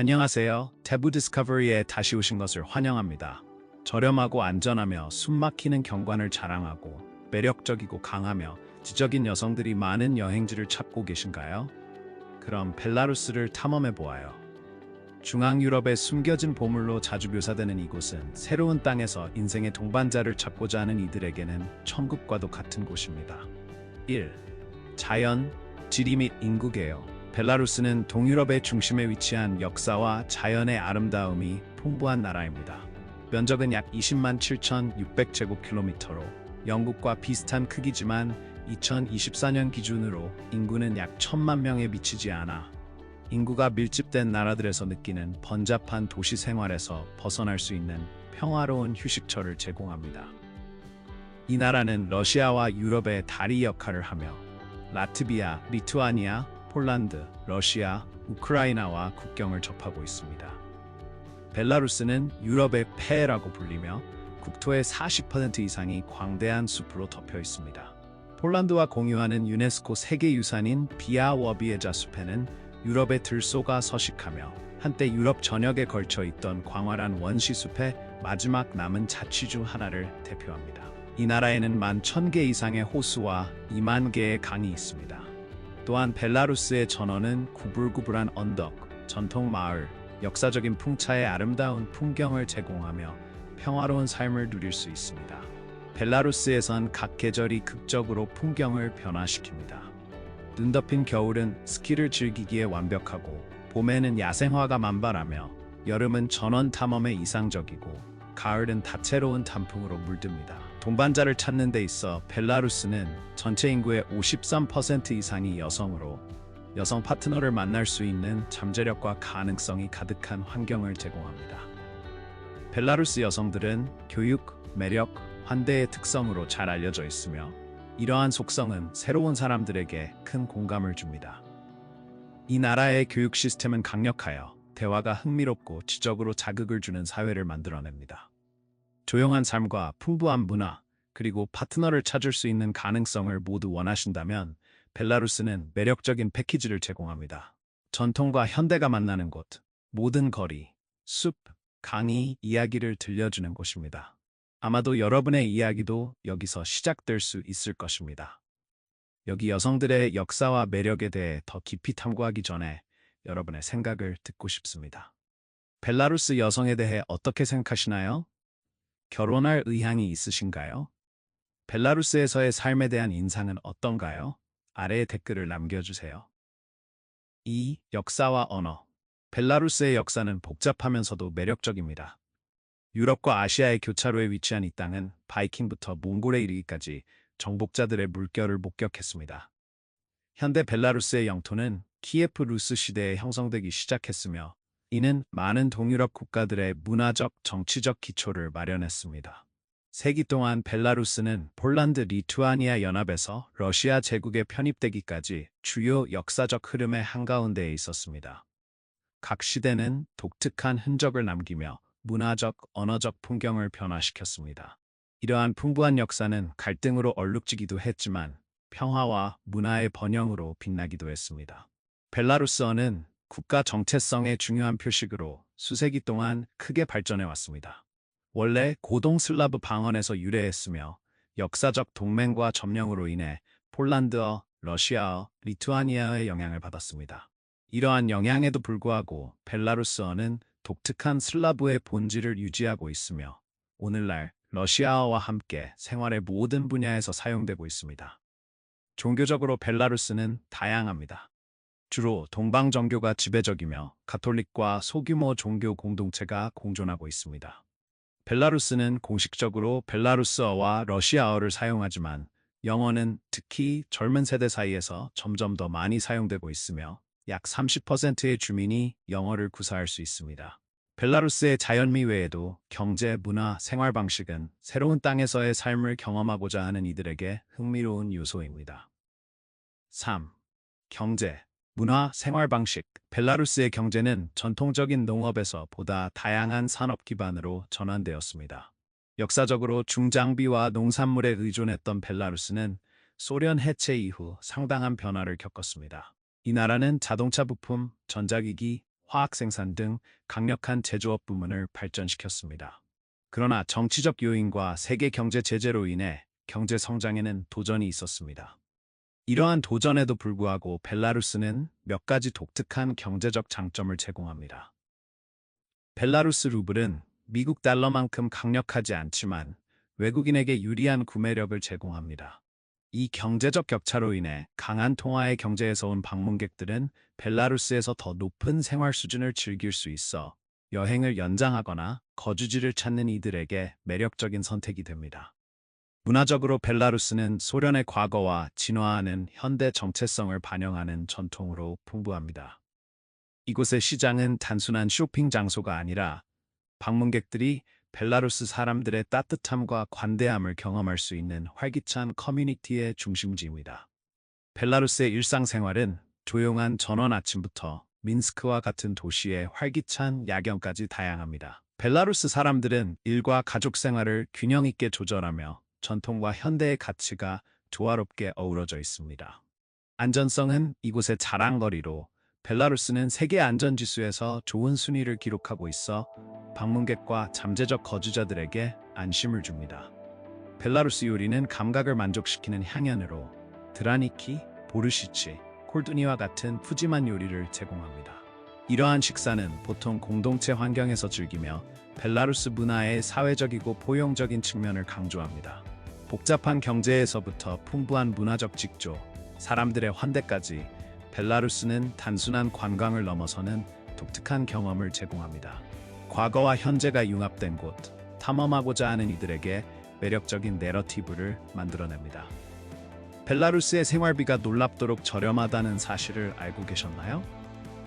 안녕하세요. 태부 디스커버리에 다시 오신 것을 환영합니다. 저렴하고 안전하며 숨막히는 경관을 자랑하고 매력적이고 강하며 지적인 여성들이 많은 여행지를 찾고 계신가요? 그럼 벨라루스를 탐험해 보아요. 중앙 유럽의 숨겨진 보물로 자주 묘사되는 이곳은 새로운 땅에서 인생의 동반자를 찾고자 하는 이들에게는 천국과도 같은 곳입니다. 1. 자연, 지리 및 인구개요. 벨라루스는 동유럽의 중심에 위치한 역사와 자연의 아름다움이 풍부한 나라입니다. 면적은 약 20만 7,600제곱킬로미터로 영국과 비슷한 크기지만 2024년 기준으로 인구는 약 1천만 명에 미치지 않아 인구가 밀집된 나라들에서 느끼는 번잡한 도시 생활에서 벗어날 수 있는 평화로운 휴식처를 제공합니다. 이 나라는 러시아와 유럽의 다리 역할을 하며 라트비아, 리투아니아, 폴란드, 러시아, 우크라이나와 국경을 접하고 있습니다. 벨라루스는 유럽의 폐라고 불리며 국토의 40% 이상이 광대한 숲으로 덮여 있습니다. 폴란드와 공유하는 유네스코 세계유산인 비아워비에자 숲에는 유럽의 들소가 서식하며 한때 유럽 전역에 걸쳐 있던 광활한 원시숲의 마지막 남은 자취 중 하나를 대표합니다. 이 나라에는 만 1000개 이상의 호수와 2만 개의 강이 있습니다. 또한 벨라루스의 전원은 구불구불한 언덕, 전통 마을, 역사적인 풍차의 아름다운 풍경을 제공하며 평화로운 삶을 누릴 수 있습니다. 벨라루스에선 각 계절이 극적으로 풍경을 변화시킵니다. 눈 덮인 겨울은 스키를 즐기기에 완벽하고 봄에는 야생화가 만발하며 여름은 전원 탐험에 이상적이고 가을은 다채로운 단풍으로 물듭니다. 동반자를 찾는 데 있어 벨라루스는 전체 인구의 53% 이상이 여성으로 여성 파트너를 만날 수 있는 잠재력과 가능성이 가득한 환경을 제공합니다. 벨라루스 여성들은 교육, 매력, 환대의 특성으로 잘 알려져 있으며 이러한 속성은 새로운 사람들에게 큰 공감을 줍니다. 이 나라의 교육 시스템은 강력하여 대화가 흥미롭고 지적으로 자극을 주는 사회를 만들어냅니다. 조용한 삶과 풍부한 문화, 그리고 파트너를 찾을 수 있는 가능성을 모두 원하신다면 벨라루스는 매력적인 패키지를 제공합니다. 전통과 현대가 만나는 곳, 모든 거리, 숲, 강의, 이야기를 들려주는 곳입니다. 아마도 여러분의 이야기도 여기서 시작될 수 있을 것입니다. 여기 여성들의 역사와 매력에 대해 더 깊이 탐구하기 전에 여러분의 생각을 듣고 싶습니다. 벨라루스 여성에 대해 어떻게 생각하시나요? 결혼할 의향이 있으신가요? 벨라루스에서의 삶에 대한 인상은 어떤가요? 아래에 댓글을 남겨주세요. 2. 역사와 언어 벨라루스의 역사는 복잡하면서도 매력적입니다. 유럽과 아시아의 교차로에 위치한 이 땅은 바이킹부터 몽골에 이르기까지 정복자들의 물결을 목격했습니다. 현대 벨라루스의 영토는 키예프 루스 시대에 형성되기 시작했으며 이는 많은 동유럽 국가들의 문화적, 정치적 기초를 마련했습니다. 세기 동안 벨라루스는 폴란드 리투아니아 연합에서 러시아 제국에 편입되기까지 주요 역사적 흐름의 한가운데에 있었습니다. 각 시대는 독특한 흔적을 남기며 문화적, 언어적 풍경을 변화시켰습니다. 이러한 풍부한 역사는 갈등으로 얼룩지기도 했지만 평화와 문화의 번영으로 빛나기도 했습니다. 벨라루스어는 국가 정체성의 중요한 표식으로 수세기 동안 크게 발전해 왔습니다. 원래 고동 슬라브 방언에서 유래했으며 역사적 동맹과 점령으로 인해 폴란드어, 러시아어, 리투아니아의 영향을 받았습니다. 이러한 영향에도 불구하고 벨라루스어는 독특한 슬라브의 본질을 유지하고 있으며 오늘날 러시아어와 함께 생활의 모든 분야에서 사용되고 있습니다. 종교적으로 벨라루스는 다양합니다. 주로 동방 정교가 지배적이며 가톨릭과 소규모 종교 공동체가 공존하고 있습니다. 벨라루스는 공식적으로 벨라루스어와 러시아어를 사용하지만 영어는 특히 젊은 세대 사이에서 점점 더 많이 사용되고 있으며 약 30%의 주민이 영어를 구사할 수 있습니다. 벨라루스의 자연미 외에도 경제, 문화, 생활 방식은 새로운 땅에서의 삶을 경험하고자 하는 이들에게 흥미로운 요소입니다. 3. 경제, 문화, 생활 방식. 벨라루스의 경제는 전통적인 농업에서 보다 다양한 산업 기반으로 전환되었습니다. 역사적으로 중장비와 농산물에 의존했던 벨라루스는 소련 해체 이후 상당한 변화를 겪었습니다. 이 나라는 자동차 부품, 전자기기, 화학 생산 등 강력한 제조업 부문을 발전시켰습니다. 그러나 정치적 요인과 세계 경제 제재로 인해 경제 성장에는 도전이 있었습니다. 이러한 도전에도 불구하고 벨라루스는 몇 가지 독특한 경제적 장점을 제공합니다. 벨라루스 루블은 미국 달러만큼 강력하지 않지만 외국인에게 유리한 구매력을 제공합니다. 이 경제적 격차로 인해 강한 통화의 경제에서 온 방문객들은 벨라루스에서 더 높은 생활 수준을 즐길 수 있어 여행을 연장하거나 거주지를 찾는 이들에게 매력적인 선택이 됩니다. 문화적으로 벨라루스는 소련의 과거와 진화하는 현대 정체성을 반영하는 전통으로 풍부합니다. 이곳의 시장은 단순한 쇼핑 장소가 아니라 방문객들이 벨라루스 사람들의 따뜻함과 관대함을 경험할 수 있는 활기찬 커뮤니티의 중심지입니다. 벨라루스의 일상생활은 조용한 전원 아침부터 민스크와 같은 도시의 활기찬 야경까지 다양합니다. 벨라루스 사람들은 일과 가족 생활을 균형 있게 조절하며 전통과 현대의 가치가 조화롭게 어우러져 있습니다. 안전성은 이곳의 자랑거리로 벨라루스는 세계 안전지수에서 좋은 순위를 기록하고 있어 방문객과 잠재적 거주자들에게 안심을 줍니다. 벨라루스 요리는 감각을 만족시키는 향연으로 드라니키, 보르시치, 콜두니와 같은 푸짐한 요리를 제공합니다. 이러한 식사는 보통 공동체 환경에서 즐기며 벨라루스 문화의 사회적이고 포용적인 측면을 강조합니다. 복잡한 경제에서부터 풍부한 문화적 직조, 사람들의 환대까지 벨라루스는 단순한 관광을 넘어서는 독특한 경험을 제공합니다. 과거와 현재가 융합된 곳, 탐험하고자 하는 이들에게 매력적인 내러티브를 만들어냅니다. 벨라루스의 생활비가 놀랍도록 저렴하다는 사실을 알고 계셨나요?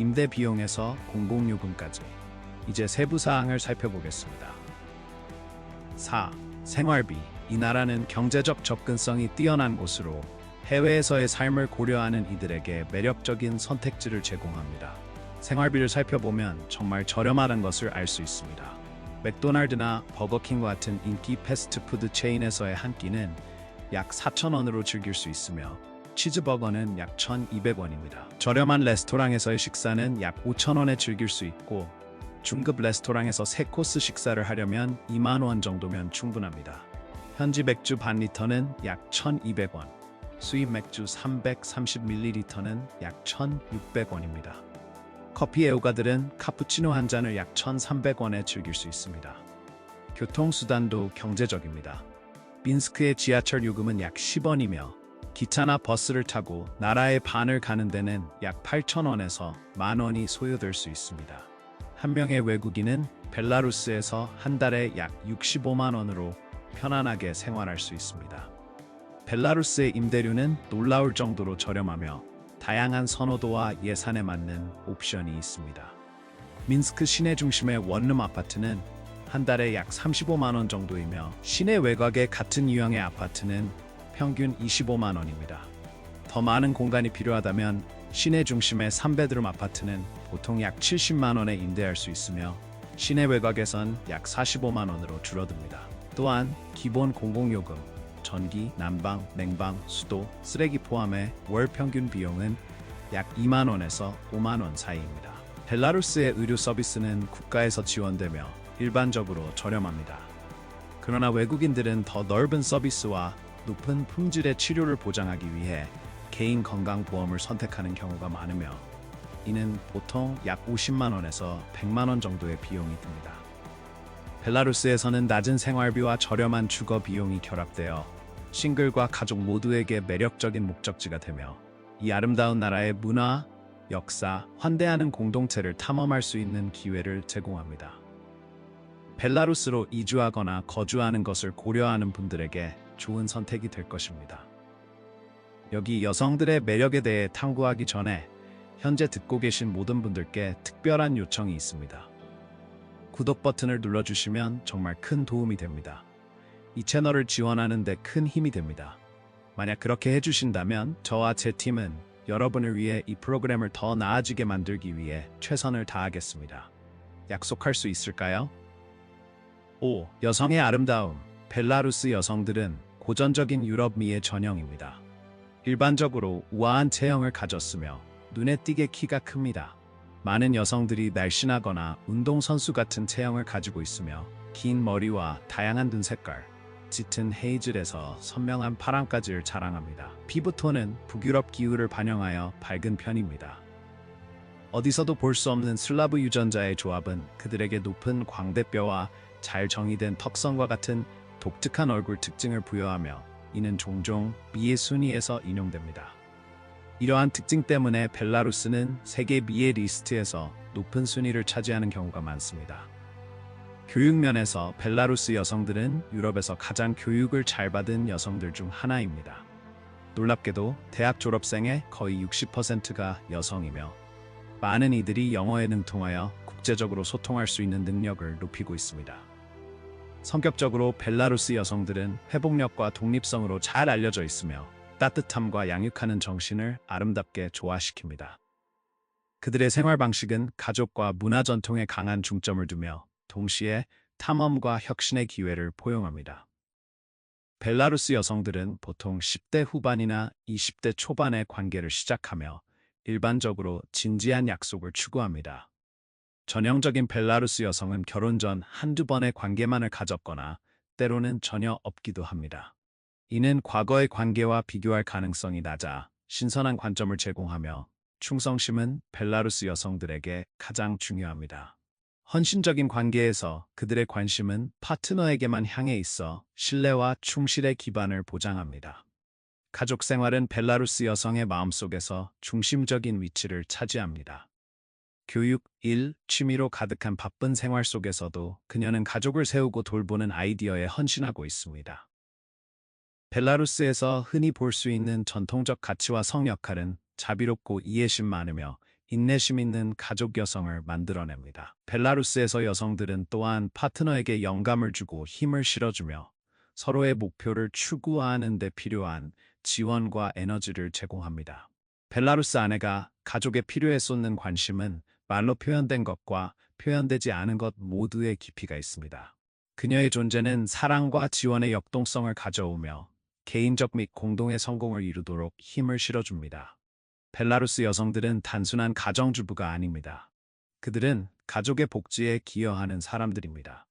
임대 비용에서 공공요금까지. 이제 세부 사항을 살펴보겠습니다. 4. 생활비. 이 나라는 경제적 접근성이 뛰어난 곳으로 해외에서의 삶을 고려하는 이들에게 매력적인 선택지를 제공합니다. 생활비를 살펴보면 정말 저렴하다는 것을 알 수 있습니다. 맥도날드나 버거킹 같은 인기 패스트푸드 체인에서의 한 끼는 약 4,000원으로 즐길 수 있으며 치즈버거는 약 1,200원입니다. 저렴한 레스토랑에서의 식사는 약 5,000원에 즐길 수 있고 중급 레스토랑에서 3코스 식사를 하려면 2만 원 정도면 충분합니다. 현지 맥주 반 리터는 약 1,200원, 수입 맥주 330ml는 약 1,600원입니다. 커피 애호가들은 카푸치노 한 잔을 약 1,300원에 즐길 수 있습니다. 교통수단도 경제적입니다. 민스크의 지하철 요금은 약 10원이며 기차나 버스를 타고 나라의 반을 가는 데는 약 8,000원에서 만원이 소요될 수 있습니다. 한 명의 외국인은 벨라루스에서 한 달에 약 65만 원으로 편안하게 생활할 수 있습니다. 벨라루스의 임대료는 놀라울 정도로 저렴하며 다양한 선호도와 예산에 맞는 옵션이 있습니다. 민스크 시내 중심의 원룸 아파트는 한 달에 약 35만 원 정도이며 시내 외곽의 같은 유형의 아파트는 평균 25만 원입니다. 더 많은 공간이 필요하다면 시내 중심의 3베드룸 아파트는 보통 약 70만 원에 임대할 수 있으며 시내 외곽에선 약 45만 원으로 줄어듭니다. 또한 기본 공공요금, 전기, 난방, 냉방, 수도, 쓰레기 포함해 월 평균 비용은 약 2만 원에서 5만 원 사이입니다. 벨라루스의 의료 서비스는 국가에서 지원되며 일반적으로 저렴합니다. 그러나 외국인들은 더 넓은 서비스와 높은 품질의 치료를 보장하기 위해 개인 건강보험을 선택하는 경우가 많으며 이는 보통 약 50만 원에서 100만 원 정도의 비용이 듭니다. 벨라루스에서는 낮은 생활비와 저렴한 주거 비용이 결합되어 싱글과 가족 모두에게 매력적인 목적지가 되며 이 아름다운 나라의 문화, 역사, 환대하는 공동체를 탐험할 수 있는 기회를 제공합니다. 벨라루스로 이주하거나 거주하는 것을 고려하는 분들에게 좋은 선택이 될 것입니다. 여기 여성들의 매력에 대해 탐구하기 전에 현재 듣고 계신 모든 분들께 특별한 요청이 있습니다. 구독 버튼을 눌러주시면 정말 큰 도움이 됩니다. 이 채널을 지원하는 데 큰 힘이 됩니다. 만약 그렇게 해주신다면 저와 제 팀은 여러분을 위해 이 프로그램을 더 나아지게 만들기 위해 최선을 다하겠습니다. 약속할 수 있을까요? 5. 여성의 아름다움. 벨라루스 여성들은 고전적인 유럽 미의 전형입니다. 일반적으로 우아한 체형을 가졌으며 눈에 띄게 키가 큽니다. 많은 여성들이 날씬하거나 운동선수 같은 체형을 가지고 있으며 긴 머리와 다양한 눈 색깔, 짙은 헤이즐에서 선명한 파랑까지를 자랑합니다. 피부톤은 북유럽 기후를 반영하여 밝은 편입니다. 어디서도 볼 수 없는 슬라브 유전자의 조합은 그들에게 높은 광대뼈와 잘 정의된 턱선과 같은 독특한 얼굴 특징을 부여하며 이는 종종 미의 순위에서 인용됩니다. 이러한 특징 때문에 벨라루스는 세계 미의 리스트에서 높은 순위를 차지하는 경우가 많습니다. 교육 면에서 벨라루스 여성들은 유럽에서 가장 교육을 잘 받은 여성들 중 하나입니다. 놀랍게도 대학 졸업생의 거의 60%가 여성이며 많은 이들이 영어에 능통하여 국제적으로 소통할 수 있는 능력을 높이고 있습니다. 성격적으로 벨라루스 여성들은 회복력과 독립성으로 잘 알려져 있으며 따뜻함과 양육하는 정신을 아름답게 조화시킵니다. 그들의 생활 방식은 가족과 문화 전통에 강한 중점을 두며 동시에 탐험과 혁신의 기회를 포용합니다. 벨라루스 여성들은 보통 10대 후반이나 20대 초반의 관계를 시작하며 일반적으로 진지한 약속을 추구합니다. 전형적인 벨라루스 여성은 결혼 전 한두 번의 관계만을 가졌거나 때로는 전혀 없기도 합니다. 이는 과거의 관계와 비교할 가능성이 낮아 신선한 관점을 제공하며 충성심은 벨라루스 여성들에게 가장 중요합니다. 헌신적인 관계에서 그들의 관심은 파트너에게만 향해 있어 신뢰와 충실의 기반을 보장합니다. 가족 생활은 벨라루스 여성의 마음속에서 중심적인 위치를 차지합니다. 교육, 일, 취미로 가득한 바쁜 생활 속에서도 그녀는 가족을 세우고 돌보는 아이디어에 헌신하고 있습니다. 벨라루스에서 흔히 볼 수 있는 전통적 가치와 성 역할은 자비롭고 이해심 많으며 인내심 있는 가족 여성을 만들어냅니다. 벨라루스에서 여성들은 또한 파트너에게 영감을 주고 힘을 실어주며 서로의 목표를 추구하는 데 필요한 지원과 에너지를 제공합니다. 벨라루스 아내가 가족에 필요에 쏟는 관심은 말로 표현된 것과 표현되지 않은 것 모두의 깊이가 있습니다. 그녀의 존재는 사랑과 지원의 역동성을 가져오며 개인적 및 공동의 성공을 이루도록 힘을 실어줍니다. 벨라루스 여성들은 단순한 가정주부가 아닙니다. 그들은 가족의 복지에 기여하는 사람들입니다.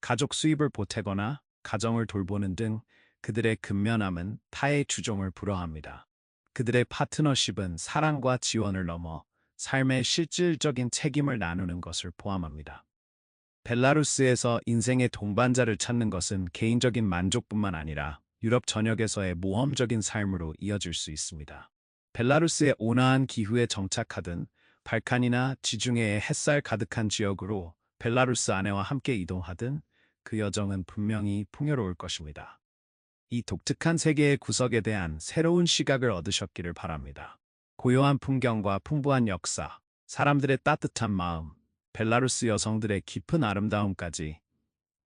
가족 수입을 보태거나 가정을 돌보는 등 그들의 근면함은 타의 주종을 불허합니다. 그들의 파트너십은 사랑과 지원을 넘어 삶의 실질적인 책임을 나누는 것을 포함합니다. 벨라루스에서 인생의 동반자를 찾는 것은 개인적인 만족뿐만 아니라 유럽 전역에서의 모험적인 삶으로 이어질 수 있습니다. 벨라루스의 온화한 기후에 정착하든 발칸이나 지중해의 햇살 가득한 지역으로 벨라루스 아내와 함께 이동하든 그 여정은 분명히 풍요로울 것입니다. 이 독특한 세계의 구석에 대한 새로운 시각을 얻으셨기를 바랍니다. 고요한 풍경과 풍부한 역사, 사람들의 따뜻한 마음, 벨라루스 여성들의 깊은 아름다움까지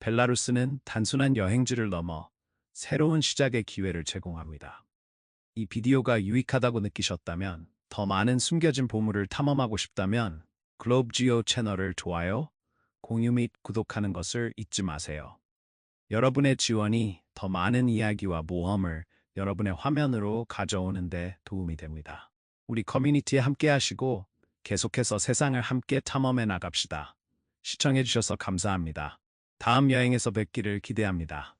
벨라루스는 단순한 여행지를 넘어 새로운 시작의 기회를 제공합니다. 이 비디오가 유익하다고 느끼셨다면 더 많은 숨겨진 보물을 탐험하고 싶다면 글로브지오 채널을 좋아요, 공유 및 구독하는 것을 잊지 마세요. 여러분의 지원이 더 많은 이야기와 모험을 여러분의 화면으로 가져오는 데 도움이 됩니다. 우리 커뮤니티에 함께 하시고 계속해서 세상을 함께 탐험해 나갑시다. 시청해주셔서 감사합니다. 다음 여행에서 뵙기를 기대합니다.